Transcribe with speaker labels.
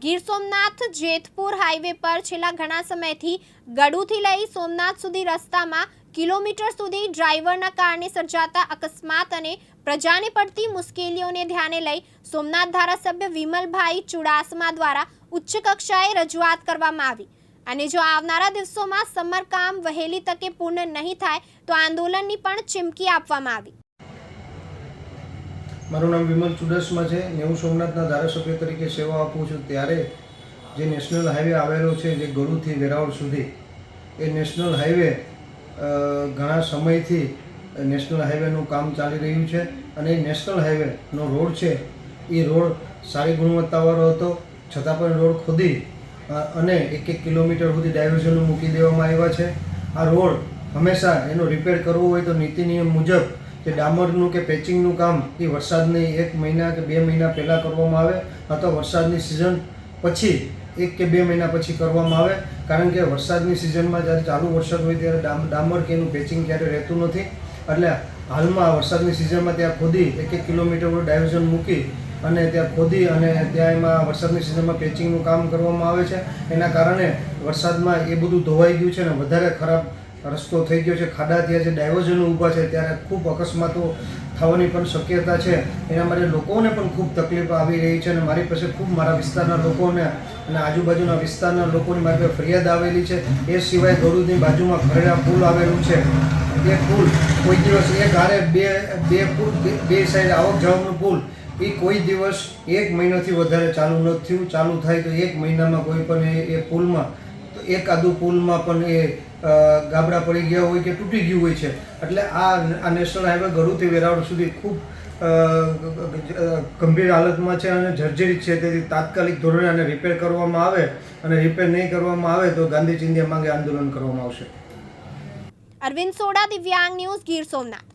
Speaker 1: Gir Somnath Jetpur highway પર છેલ્લા ઘણા સમયથી ગડુથી લઈ સોમનાથ સુધી રસ્તામાં કિલોમીટર સુધી ડ્રાઈવરના કારણે સર્જાતા અકસ્માત અને પ્રજાને પડતી મુશ્કેલીઓને ધ્યાને લઈ સોમનાથ ધારાસભ્ય વિમલભાઈ ચુડાસમા દ્વારા ઉચ્ચ કક્ષાએ રજૂઆત કરવામાં આવી. અને જો આવનારા દિવસોમાં સમરકામ વહેલી તકે પૂર્ણ નહીં થાય, તો આંદોલનની પણ ચીમકી આપવામાં આવી.
Speaker 2: મારું નામ વિમલ ચુડાસમા છે ને હું સોમનાથના ધારાસભ્ય તરીકે સેવા આપું છું ત્યારે જે નેશનલ હાઈવે આવેલો છે જે ગરુથી વેરાવળ સુધી, એ નેશનલ હાઈવે ઘણા સમયથી નેશનલ હાઈવેનું કામ ચાલી રહ્યું છે અને એ નેશનલ હાઈવેનો રોડ છે, એ રોડ સારી ગુણવત્તાવાળો હતો, છતાં પણ રોડ ખોદી અને એક એક કિલોમીટર સુધી ડાયવર્ઝનો મૂકી દેવામાં આવ્યા છે. આ રોડ હંમેશા એનો રિપેર કરવો હોય તો નીતિ નિયમ મુજબ કે ડામરનું કે પેચિંગનું કામ એ વરસાદની એક મહિના કે બે મહિના પહેલાં કરવામાં આવે અથવા વરસાદની સિઝન પછી એક કે બે મહિના પછી કરવામાં આવે. કારણ કે વરસાદની સિઝનમાં જ્યારે ચાલુ વરસાદ હોય ત્યારે ડામ, ડામર કે એનું પેચિંગ ક્યારે રહેતું નથી. એટલે હાલમાં વરસાદની સિઝનમાં ત્યાં ખોદી એક એક કિલોમીટરનું ડાયવર્ઝન મૂકી અને ત્યાં ખોદી અને ત્યાં એમાં વરસાદની સિઝનમાં પેચિંગનું કામ કરવામાં આવે છે. એના કારણે વરસાદમાં એ બધું ધોવાઈ ગયું છે અને વધારે ખરાબ રસ્તો થઈ ગયો છે. ખાડા ત્યાં જે ડાયવર્ઝનો ઊભા છે, ત્યારે ખૂબ અકસ્માતો થવાની પણ શક્યતા છે. એના માટે લોકોને પણ ખૂબ તકલીફ આવી રહી છે અને મારી પાસે ખૂબ મારા વિસ્તારના લોકોને અને આજુબાજુના વિસ્તારના લોકોની મારી પાસે ફરિયાદ આવેલી છે. એ સિવાય ગરુડની બાજુમાં ખરેડા પુલ આવેલું છે. એ પુલ કોઈ દિવસ એક હારે બે બે પુલ, બે- સાઈડ આવક જવાનું પુલ. એ કોઈ દિવસ એક મહિનાથી વધારે ચાલુ નથી થયું. ચાલુ થાય તો એક મહિનામાં કોઈ પણ એ પુલમાં એકાદું પુલમાં પણ એ ગાબડા પડી ગયા હોય કે તૂટી ગયું હોય છે. એટલે આ આ નેશનલ હાઈવે ગરુથી વેરાવળ સુધી ખૂબ ગંભીર હાલતમાં છે અને જર્જરિત છે. તેથી તાત્કાલિક ધોરણે આને રિપેર કરવામાં આવે અને રિપેર નહીં કરવામાં આવે તો ગાંધી ચિંધ્યા માંગે આંદોલન કરવામાં આવશે.
Speaker 1: અરવિંદ સોડા, દિવ્યાંગ ન્યૂઝ ગીર સોમનાથ.